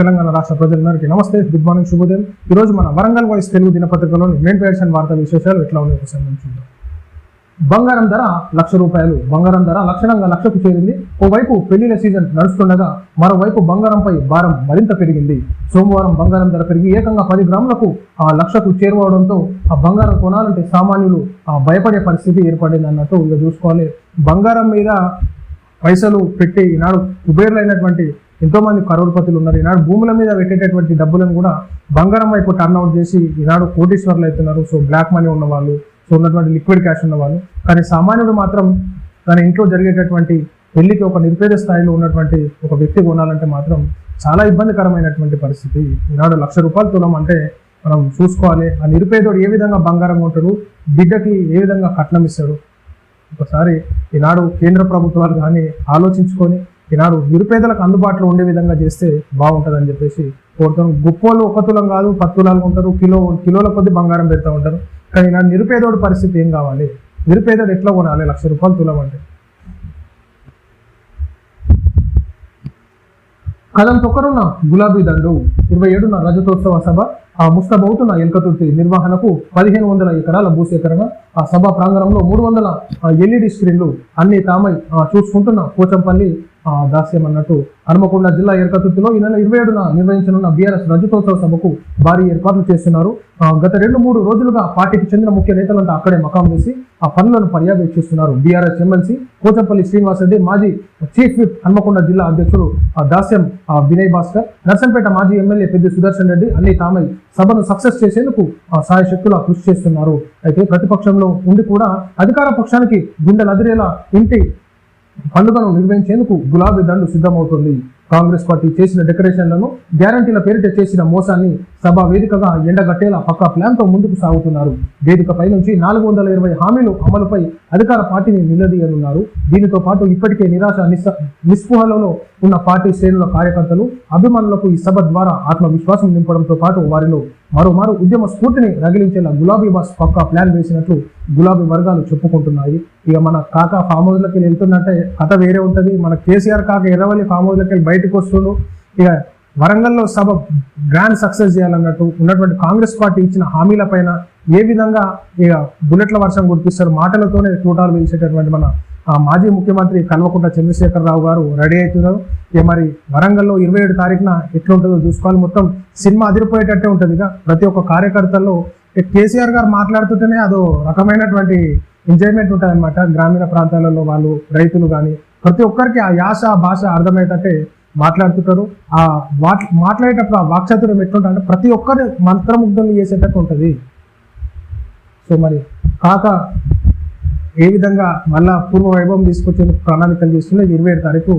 తెలంగాణ రాష్ట్ర ప్రజలందరికీ నమస్తే గుడ్ మార్నింగ్ శుభోదయం. ఈ రోజు మన వరంగల్ వాయిస్ తెలుగు దినపత్రికలోని మెయిన్ పేర్స్ వార్త వార్తా విశేషాలు ఎట్లా ఉన్నాయో ఒకసారి చూద్దాం. బంగారం ధర లక్ష రూపాయలు బంగారం ధర లక్షణంగా లక్షకు చేరింది. ఓవైపు పెళ్ళిన సీజన్ నడుస్తుండగా మరోవైపు బంగారంపై భారం మరింత పెరిగింది. సోమవారం బంగారం ధర పెరిగి ఏకంగా పది గ్రాములకు ఆ లక్షకు చేరువవడంతో ఆ బంగారం కొనాలంటే సామాన్యులు ఆ భయపడే పరిస్థితి ఏర్పడింది అన్నట్టు ఇక చూసుకోవాలి. బంగారం మీద పైసలు పెట్టి ఈనాడు కుబేర్లైనటువంటి ఎంతో మంది కరోడ్పతులు ఉన్నారు. ఈనాడు భూముల మీద పెట్టేటటువంటి డబ్బులను కూడా బంగారం వైపు టర్న్ అవుట్ చేసి ఈనాడు కోటీశ్వర్లు అవుతున్నారు. సో బ్లాక్ మనీ ఉన్న వాళ్ళు సో ఉన్నటువంటి లిక్విడ్ క్యాష్ ఉన్న వాళ్ళు. కానీ సామాన్యుడు మాత్రం తన ఇంట్లో జరిగేటటువంటి పెళ్ళికి ఒక నిరుపేద స్థాయిలో ఉన్నటువంటి ఒక వ్యక్తి కొనాలంటే మాత్రం చాలా ఇబ్బందికరమైనటువంటి పరిస్థితి. ఈనాడు లక్ష రూపాయలు తులం అంటే మనం చూసుకోవాలి. ఆ నిరుపేదోడు ఏ విధంగా బంగారం కొంటాడు బిడ్డకి ఏ విధంగా కట్నం ఇస్తాడు? ఒకసారి ఈనాడు కేంద్ర ప్రభుత్వాలు కానీ ఆలోచించుకొని ఈనాడు నిరుపేదలకు అందుబాటులో ఉండే విధంగా చేస్తే బాగుంటుందని చెప్పేసి కోరుతాం గొప్పోళ్ళు ఒక తులం కాదు పత్తులాలు ఉంటారు కిలో కిలోల కొద్ది బంగారం పెడతా ఉంటారు. కానీ ఈనాడు నిరుపేదోడి పరిస్థితి ఏం కావాలి? నిరుపేదోడు ఎట్లా కొనాలి? లక్ష రూపాయలు తులం అంటే? కలం తొక్కరున్న గులాబీ దండు ఇరవై ఏడున రజతోత్సవ సభ ముస్తబవుతున్న ఎల్కతుర్తి నిర్వహణకు పదిహేను వందల ఎకరాల భూసేకరణ ఆ సభ ప్రాంగణంలో మూడు వందల ఎల్ఈడి స్క్రీన్లు అన్ని తామై చూసుకుంటున్న పోచంపల్లి దాస్యం అన్నట్టు హనుమకొండ జిల్లా ఎల్కతుర్తిలో ఈ నెల ఇరవై ఏడున నిర్వహించనున్న బీఆర్ఎస్ రజతోత్సవ సభకు భారీ ఏర్పాట్లు చేస్తున్నారు. గత రెండు మూడు రోజులుగా పార్టీకి చెందిన ముఖ్య నేతలంతా అక్కడే మకాం వేసి ఆ పనులను పర్యవేక్షిస్తున్నారు బీఆర్ఎస్ ఎమ్మెల్సీ శ్రీనివాస్ శ్రీనివాసరెడ్డి మాజీ చీఫ్ విప్ హన్మకొండ జిల్లా అధ్యక్షుడు ఆ, దాస్యం వినయ్ భాస్కర్ నర్సంపేట మాజీ ఎమ్మెల్యే పెద్ద సుదర్శన్ రెడ్డి అన్ని తామై సభను సక్సెస్ చేసేందుకు ఆ, సాయశక్తులా కృషి చేస్తున్నారు. అయితే ప్రతిపక్షంలో ఉండి కూడా అధికార పక్షానికి గుండెలు అదిరేలా ఇంటి పండుగను నిర్వహించేందుకు గులాబీ దండు సిద్ధమవుతుంది. కాంగ్రెస్ పార్టీ చేసిన డెకరేషన్లను గ్యారంటీల పేరిట చేసిన మోసాన్ని సభ వేదికగా ఎండగట్టేలా పక్కా ప్లాన్తో ముందుకు సాగుతున్నారు. వేదికపై నుంచి నాలుగు వందల ఇరవై హామీలు అమలుపై అధికార పార్టీని నిలదీయనున్నారు. దీనితో పాటు ఇప్పటికే నిరాశ నిస్స నిస్పృహలలో ఉన్న పార్టీ శ్రేణుల కార్యకర్తలు అభిమానులకు ఈ సభ ద్వారా ఆత్మవిశ్వాసం నింపడంతో పాటు వారిలో మరోమారు ఉద్యమ స్ఫూర్తిని రగిలించేలా గులాబీ బాస్ పక్కా ప్లాన్ వేసినట్లు గులాబీ వర్గాలు చెప్పుకుంటున్నాయి. ఇక మన కాక ఫామ్ హౌస్లకి వెళ్తున్నట్టే కథ వేరే ఉంటుంది. మన కేసీఆర్ కాక ఎర్రవల్లి ఫామ్ హౌస్లకి వెళ్ళి బయటకు వస్తుండు. ఇక వరంగల్లో సభ గ్రాండ్ సక్సెస్ చేయాలన్నట్టు ఉన్నటువంటి కాంగ్రెస్ పార్టీ ఇచ్చిన హామీల పైన ఏ విధంగా ఇక బుల్లెట్ల వర్షం కురిపిస్తారు మాటలతోనే తూటాలు వేసేటటువంటి మన ఆ మాజీ ముఖ్యమంత్రి కల్వకుంట్ల చంద్రశేఖరరావు గారు రెడీ అవుతున్నారు. ఇక మరి వరంగల్లో ఇరవై ఏడు తారీఖున ఎట్లుంటుందో చూసుకోవాలి. మొత్తం సినిమా అదిరిపోయేటట్టే ఉంటుంది. ఇక ప్రతి ఒక్క కార్యకర్తల్లో కేసీఆర్ గారు మాట్లాడుతుంటేనే అదో రకమైనటువంటి ఎంజాయ్మెంట్ ఉంటుంది అనమాట గ్రామీణ ప్రాంతాలలో వాళ్ళు రైతులు కానీ ప్రతి ఒక్కరికి ఆ యాస భాష అర్థమయ్యేటట్టే మాట్లాడుతుంటారు. ఆ వాట్ మాట్లాడేటప్పుడు ఆ వాక్చాతుర్యం ఎట్లుంటుంది అంటే ప్రతి ఒక్కరి మంత్రముగ్ధులు చేసేటట్టు ఉంటుంది. సో మరి కాక ఏ విధంగా మళ్ళా పూర్వ వైభవం తీసుకొచ్చేందుకు ప్రణాళికలు చేస్తుండే ఇరవై ఏడు తారీఖు.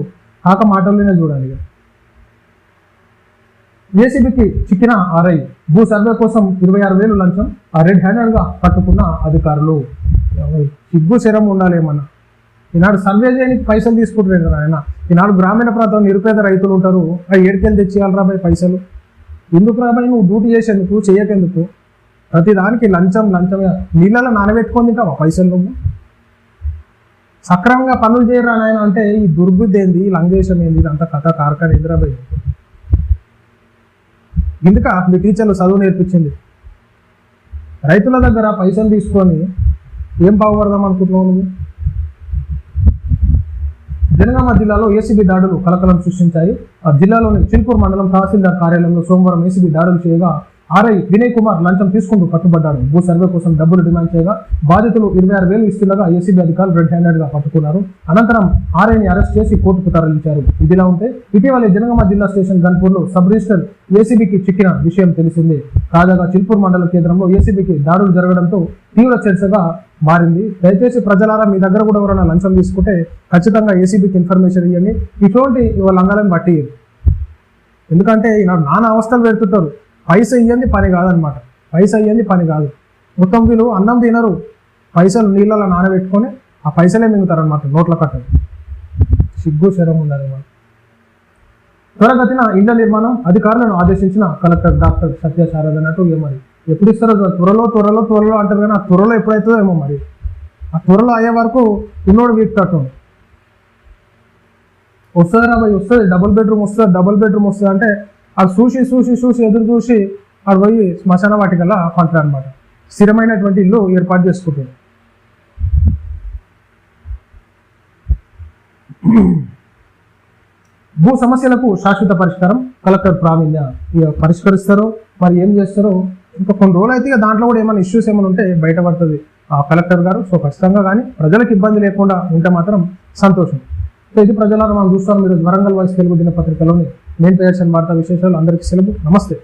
కాక మాటల్లోనే చూడాలి ఏసీబీకి చిక్కిన ఆర్ఐ భూ సర్వే కోసం ఇరవై ఆరు వేలు లంచం. ఆ రెడ్ హ్యాండెడ్గా పట్టుకున్న అధికారులు. సిగ్గు శరం ఉండాలి ఏమన్నా? ఈనాడు సర్వే చేయడానికి పైసలు తీసుకుంటారు కదా ఆయన. ఈనాడు గ్రామీణ ప్రాంతం నిరుపేద రైతులు ఉంటారు. ఆ ఏడుకెళ్ళి తెచ్చేయాలరా రాబాయ్ పైసలు. ఎందుకు రాబాయి నువ్వు డ్యూటీ చేసేందుకు చేయకెందుకు? ప్రతి దానికి లంచం లంచమే. నీళ్ళలో నానబెట్టుకొని తింటావా పైసలు నువ్వు? సక్రమంగా పనులు చేయరా నాయన అంటే ఈ దుర్బుద్ధి ఏంది లంగేశం ఏంది ఇదంతా కథ కార్ఖాన ఎదురాబాయ్ ఎందుక మీ టీచర్లు చదువు నేర్పించింది. రైతుల దగ్గర పైసలు తీసుకొని ఏం బాగుపడదాం అనుకుంటున్నావు నువ్వు? జనగామ జిల్లాలో ఏసీబీ దాడులు కలకలం సృష్టించాయి. ఆ జిల్లాలోని చిల్పూర్ మండలం తహసీల్దార్ కార్యాలయంలో సోమవారం ఏసీబీ దాడులు చేయగా ఆర్ఐ వినయ్ కుమార్ లంచం తీసుకుంటూ పట్టుబడ్డాడు భూ సర్వే కోసం డబ్బులు డిమాండ్ చేయగా బాధితులు ఇరవై ఆరు వేలు ఇస్తుండగా ఏసీబీ అధికారులు రెడ్ హ్యాండెడ్గా పట్టుకున్నారు. అనంతరం ఆర్ఐని అరెస్ట్ చేసి కోర్టుకు తరలించారు. ఇదిలా ఉంటే ఇటీవలే జనగామ జిల్లా స్టేషన్ గన్పూర్లో సబ్ రిజిస్టర్ ఏసీబీకి చిక్కిన విషయం తెలిసిందే. తాజాగా చిల్పూర్ మండల కేంద్రంలో ఏసీబీకి దాడులు జరగడంతో తీవ్ర చర్చగా మారింది. దయచేసి ప్రజలారా మీ దగ్గర కూడా ఎవరైనా లంచం తీసుకుంటే ఖచ్చితంగా ఏసీబీకి ఇన్ఫర్మేషన్ ఇవ్వండి. ఇటువంటి లంగాలను బట్టి ఎందుకంటే ఈనాడు నానా అవస్థలు పెడుతుంటారు. పైస ఇయ్యంది పని కాదనమాట పైస ఇయ్యంది పని కాదు. మొత్తం వీళ్ళు అన్నం తినరు. పైసలు నీళ్ళలో నానబెట్టుకొని ఆ పైసలే మింగుతారనమాట నోట్ల కట్టలు సిగ్గు శరం ఉండాలి మనం త్వరగతిన ఇళ్ళ నిర్మాణం అధికారులను ఆదేశించిన కలెక్టర్ డాక్టర్ సత్య శారద అన్నట్టు మరి. ఎప్పుడు ఇస్తారో త్వరలో త్వరలో త్వరలో అంటారు కానీ ఆ త్వరలో ఎప్పుడైతుందో ఏమో మరి. ఆ త్వరలో అయ్యే వరకు ఉన్నోడు వీక్ కట్టు వస్తుంది భయ్ వస్తుంది. డబుల్ బెడ్రూమ్ వస్తుంది డబుల్ బెడ్రూమ్ వస్తుంది అంటే అది చూసి చూసి చూసి ఎదురు చూసి ఆడు పోయి శ్మశాన వాటికల్లా కొంటారు అనమాట స్థిరమైనటువంటి ఇల్లు ఏర్పాటు చేసుకుంటారు భూ సమస్యలకు శాశ్వత పరిష్కారం కలెక్టర్ ప్రావీణ్య పరిష్కరిస్తారో మరి ఏం చేస్తారో ఇంకా కొన్ని రోజులు అయితే దాంట్లో కూడా ఏమైనా ఇష్యూస్ ఏమైనా ఉంటే బయటపడుతుంది. ఆ కలెక్టర్ గారు సో ఖచ్చితంగా కానీ ప్రజలకు ఇబ్బంది లేకుండా ఉంటే మాత్రం సంతోషం. సో ఇది ప్రజలను మనం చూస్తాం మీరు వరంగల్ వాయిస్ తెలుగు దినపత్రికలోని మెయిన్ పేర్స్ అండ్ వార్తా విశేషాలు అందరికీ సెలవు. నమస్తే.